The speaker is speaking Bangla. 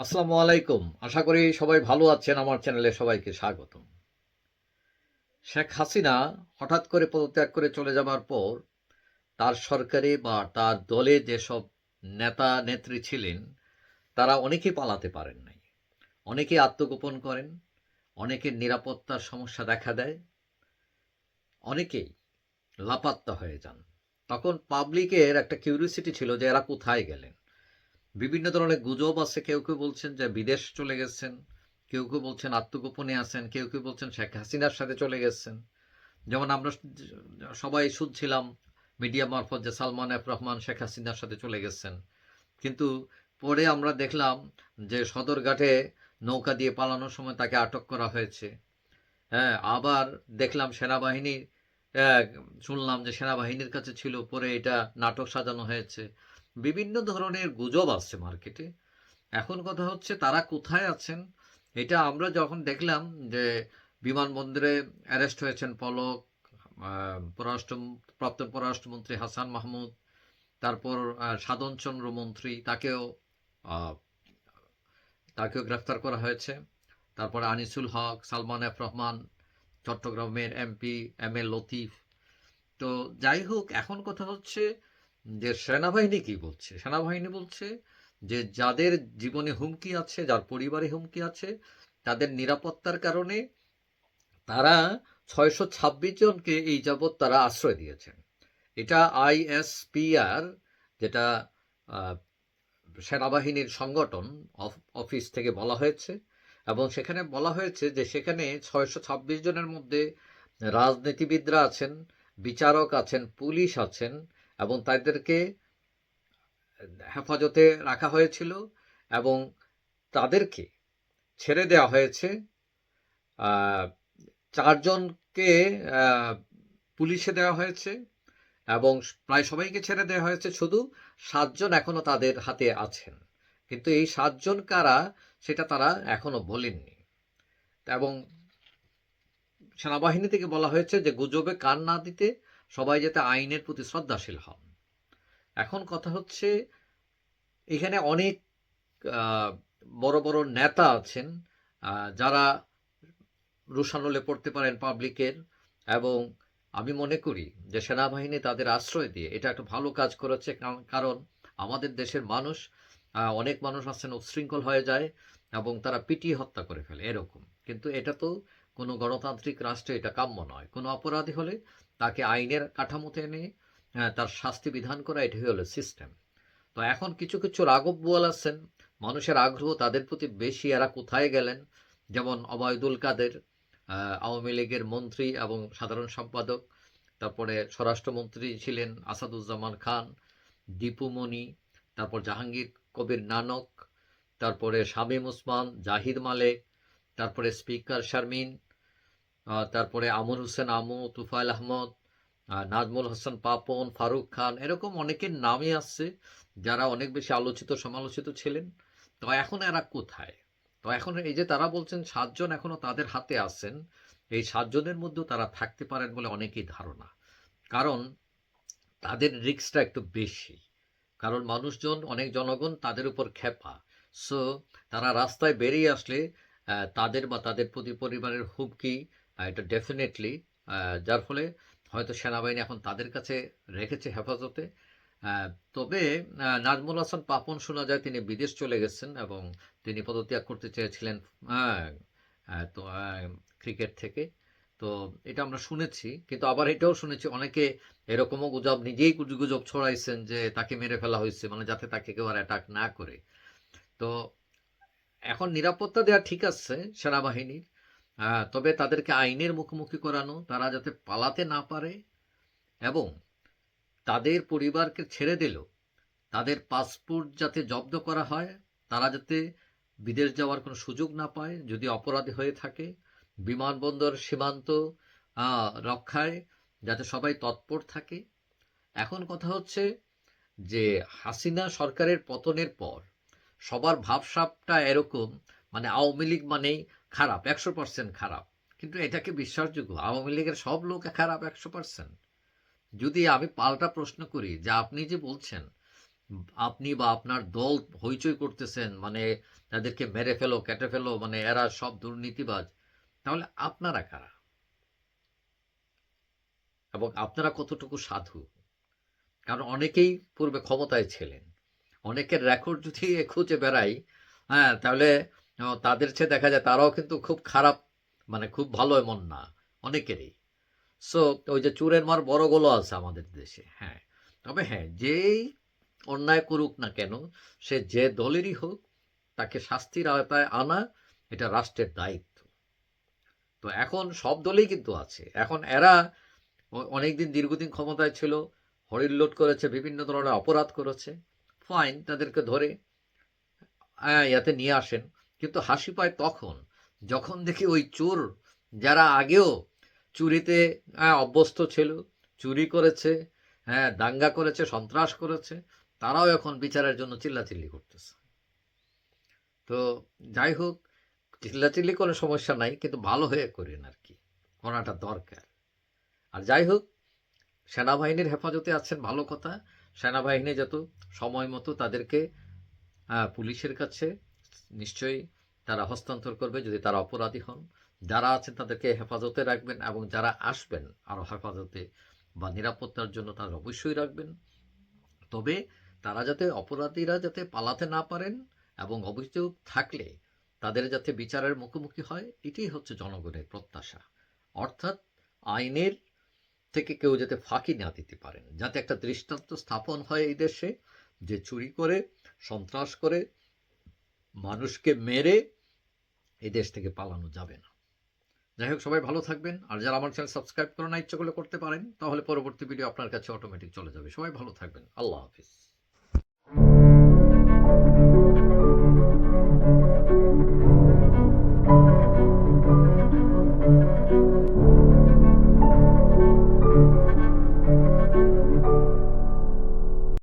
আসসালামু আলাইকুম। আশা করি সবাই ভালো আছেন। আমার চ্যানেলে সবাইকে স্বাগতম। শেখ হাসিনা হঠাৎ করে পদত্যাগ করে চলে যাবার পর তার সরকারে বা তার দলে যেসব নেতা নেত্রী ছিলেন, তারা অনেকেই পালাতে পারেন নাই। অনেকে আত্মগোপন করেন, অনেকের নিরাপত্তার সমস্যা দেখা দেয়, অনেকেই লাপাত্তা হয়ে যান। তখন পাবলিকের একটা কিউরিয়াসিটি ছিল যে এরা কোথায় গেলেন? বিভিন্ন ধরনের গুজব আছে, কেউ কেউ বলছেন যে বিদেশ চলে গেছেন, কেউ কেউ বলছেন আত্মগোপনে আছেন, কেউ কেউ বলছেন শেখ হাসিনার সাথে চলে গেছেন। যেমন আমরা সবাই শুনছিলাম মিডিয়া মারফত যে সালমান এফ রহমান শেখ হাসিনার সাথে চলে গেছেন। কিন্তু পরে আমরা দেখলাম যে সদরঘাটে নৌকা দিয়ে পালানোর সময় তাকে আটক করা হয়েছে। হ্যাঁ আবার দেখলাম সেনাবাহিনী শুনলাম যে সেনাবাহিনীর কাছে ছিল, পরে এটা নাটক সাজানো হয়েছে। বিভিন্ন ধরনের গুজব আসছে মার্কেটে। এখন কথা হচ্ছে তারা কোথায় আছেন? এটা আমরা যখন দেখলাম যে বিমানবন্দরে অ্যারেস্ট হয়েছেন পলক পররাষ্ট্র প্রাক্তন পররাষ্ট্রমন্ত্রী হাসান মাহমুদ তারপর আহ, সাধন চন্দ্র মন্ত্রী তাকেও তাকেও গ্রেফতার করা হয়েছে। তারপর আনিসুল হক সালমান এফ রহমান চট্টগ্রামের এমপি এম এ লতিফ। তো যাই হোক এখন কথা হচ্ছে যে সেনাবাহিনী কি বলছে? সেনাবাহিনী বলছে যে যাদের জীবনে হুমকি আছে, যার পরিবারে হুমকি আছে, তাদের নিরাপত্তার কারণে তারা ছয়শো ছাব্বিশ জনকে এই যাবৎ তারা আশ্রয় দিয়েছেন। এটা আইএসপিআর, যেটা সেনাবাহিনীর সংগঠন অফ- অফিস থেকে বলা হয়েছে। এবং সেখানে বলা হয়েছে যে সেখানে ছয়শো ছাব্বিশ জনের মধ্যে রাজনীতিবিদরা আছেন, বিচারক আছেন, পুলিশ আছেন এবং তাদেরকে হেফাজতে রাখা হয়েছিল এবং তাদেরকে ছেড়ে দেওয়া হয়েছে। চারজনকে পুলিশে দেওয়া হয়েছে এবং প্রায় সবাইকে ছেড়ে দেওয়া হয়েছে। শুধু সাতজন এখনও তাদের হাতে আছেন। কিন্তু এই সাতজন কারা সেটা তারা এখনও বলেননি। এবং সেনাবাহিনী থেকে বলা হয়েছে যে গুজবে কান না দিতে সবাই যাতে আইনের প্রতি শ্রদ্ধাশীল হন। এখন কথা হচ্ছে, এখানে অনেক বড় বড় নেতা আছেন যারা রুশানলে পড়তে পারেন পাবলিকের এবং আমি মনে করি যে সেনাবাহিনী তাদের আশ্রয় দিয়ে এটা একটা ভালো কাজ করেছে, কারণ- আমাদের দেশের মানুষ অনেক মানুষ আছেন, উচ্ছৃঙ্খল হয়ে যায় এবং তারা পিটিয়ে হত্যা করে ফেলে, এরকম। কিন্তু এটা তো কোনো গণতান্ত্রিক রাষ্ট্রে এটা কাম্য নয়। কোনো অপরাধী হলে তাকে আইনের কাঠামোতে এনে আহ, তার শাস্তি বিধান করা এটাই হলো সিস্টেম তো এখন কিছু কিছু রাগব বোয়াল আছেন মানুষের আগ্রহ তাদের প্রতি বেশি এরা কোথায় গেলেন? যেমন অবায়দুল কাদের আওয়ামী লীগের মন্ত্রী এবং সাধারণ সম্পাদক তারপরে স্বরাষ্ট্রমন্ত্রী ছিলেন আসাদুজ্জামান খান দীপু মনি তারপর জাহাঙ্গীর কবির নানক তারপরে শামীম ওসমান জাহিদ মালেক তারপরে স্পিকার শারমিন তারপরে আমর হোসেন, আমু তুফাইল আহমদ নাজমুল হাসান, পাপন, ফারুক খান, এরকম অনেকের নামই আসছে যারা অনেক বেশি আলোচিত, সমালোচিত ছিলেন। তো এখন এরা কোথায়? তো এখন এই যে তারা বলছেন সাতজন এখনও তাদের হাতে আছেন, এই সাতজনের মধ্যেও তারা থাকতে পারেন বলে অনেকেই ধারণা। কারণ তাদের রিস্কটা একটু বেশি। কারণ মানুষজন, অনেক জনগণ তাদের উপর খেপা সো তারা রাস্তায় বেরিয়ে আসলে তাদের বা তাদের প্রতি পরিবারের হুমকি এটা ডেফিনেটলি যার ফলে হয়তো সেনাবাহিনী এখন তাদের কাছে রেখেছে হেফাজতে। তবে নাজমুল হাসান পাপন শোনা যায় তিনি বিদেশ চলে গেছেন এবং তিনি পদত্যাগ করতে চেয়েছিলেন তো ক্রিকেট থেকে। তো এটা আমরা শুনেছি, কিন্তু আবার এটাও শুনেছি, অনেকে এরকমও গুজব, নিজেই গুজ- গুজব ছড়াইছেন যে তাকে মেরে ফেলা হয়েছে মানে যাতে তাকে কেউ আর অ্যাটাক না করে। তো এখন নিরাপত্তা দেওয়া ঠিক আছে সেনাবাহিনীর আহ, তবে তাদেরকে আইনের মুখোমুখি করানো তারা যাতে পালাতে না পারে এবং তাদের পরিবারকে ছেড়ে দিল তাদের পাসপোর্ট যাতে জব্দ করা হয় তারা যাতে বিদেশ যাওয়ার কোনো সুযোগ না পায় যদি অপরাধী হয়ে থাকে বিমানবন্দর সীমান্ত রক্ষায় যাতে সবাই তৎপর থাকে। এখন কথা হচ্ছে যে হাসিনা সরকারের পতনের পর সবার ভাবসাবটা এরকম মানে আওয়ামী লীগ মানেই খারাপ, একশো পার্সেন্ট খারাপ। কিন্তু এটাকে বিশ্বাসযোগ্য? আওয়ামী লীগের সব লোক খারাপ একশো পার্সেন্ট যদি আমি পাল্টা প্রশ্ন করি, যে আপনি যে বলছেন, আপনি বা আপনার দল হইচই করতেছেন মানে তাদেরকে মেরে ফেলো, কেটে ফেলো মানে এরা সব দুর্নীতিবাজ, তাহলে আপনারা কারা? এবং আপনারা কতটুকু সাধু? কারণ অনেকেই পূর্বে ক্ষমতায় ছিলেন। অনেকের রেকর্ড যদি খুঁজে বেড়াই হ্যাঁ তাহলে তাদের চেয়ে দেখা যায় তারাও কিন্তু খুব খারাপ মানে খুব ভালো এমন না, অনেকেরই। সো ওই যে চুরের মার বড় গোলো আছে আমাদের দেশে হ্যাঁ। তবে হ্যাঁ যেই অন্যায় করুক না কেন, সে যে দলেরই হোক, তাকে শাস্তির আওতায় আনা এটা রাষ্ট্রের দায়িত্ব। তো এখন সব দলেই কিন্তু আছে। এখন এরা অনেকদিন দীর্ঘদিন ক্ষমতায় ছিল হরিল্লোট করেছে, বিভিন্ন ধরনের অপরাধ করেছে। ফাইন তাদেরকে ধরে ইয়াতে নিয়ে আসেন। কিন্তু হাসি পায় তখন যখন দেখি ওই চোর যারা আগেও চুরিতে আহ, অভ্যস্ত ছিল চুরি করেছে হ্যাঁ দাঙ্গা করেছে সন্ত্রাস করেছে তারাও এখন বিচারের জন্য চিল্লাচিল্লি করতেছে। তো যাই হোক চিল্লাচিল্লি কোনো সমস্যা নাই কিন্তু ভালো হয়ে করেন আর কি করাটা দরকার। আর যাই হোক সেনাবাহিনীর হেফাজতে আছেন ভালো কথা সেনাবাহিনী যত সময় মতো তাদেরকে পুলিশের কাছে নিশ্চয়ই তারা হস্তান্তর করবে যদি তারা অপরাধী হন। যারা আছেন তাদেরকে হেফাজতে রাখবেন এবং যারা আসবেন আরও হেফাজতে বা নিরাপত্তার জন্য তারা অবশ্যই রাখবেন। তবে তারা যাতে অপরাধীরা যাতে পালাতে না পারেন এবং অভিযোগ থাকলে তাদের যাতে বিচারের মুখোমুখি হয়, এটাই হচ্ছে জনগণের প্রত্যাশা। অর্থাৎ আইনের থেকে কেউ যাতে ফাঁকি না দিতে পারেন। যাতে একটা দৃষ্টান্ত স্থাপন হয় এই দেশে যে চুরি করে, সন্ত্রাস করে মানুষকে মেরে এই দেশ থেকে পালানো যাবে না। যাই হোক, সবাই ভালো থাকবেন। আর যারা আমার চ্যানেল সাবস্ক্রাইব করার না, ইচ্ছে করলে করতে পারেন, তাহলে পরবর্তী ভিডিও আপনার কাছে অটোমেটিক চলে যাবে। সবাই ভালো থাকবেন। আল্লাহ হাফিজ।